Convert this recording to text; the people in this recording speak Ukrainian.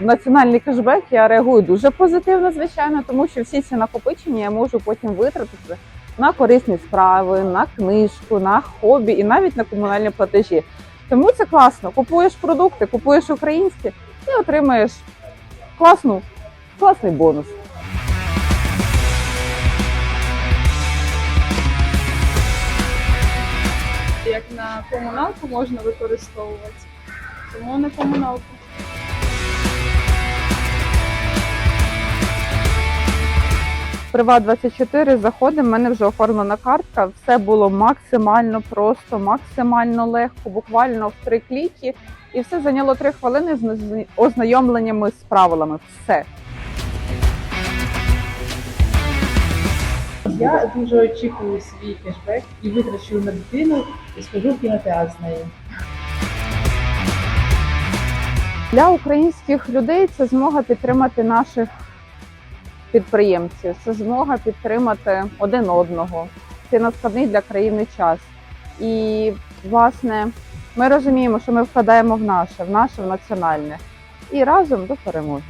національний кешбек я реагую дуже позитивно, звичайно, тому що всі ці накопичення я можу потім витратити на корисні справи, на книжку, на хобі і навіть на комунальні платежі. Тому це класно. Купуєш продукти, купуєш українські і отримаєш класну, класний бонус. як на комуналку можна використовувати. Тому на комуналку. Приват 24 заходимо, в мене вже оформлена картка. Все було максимально просто, максимально легко, буквально в три кліки. І все зайняло три хвилини з ознайомленнями з правилами. Все. Я дуже очікую свій кешбек і витрачу на дитину і схожу в кінотеатр з нею. Для українських людей це змога підтримати наших підприємців, це змога підтримати один одного. Це надскладний для країни час. І власне ми розуміємо, що ми вкладаємо в наше, в наше в національне. І разом до перемоги.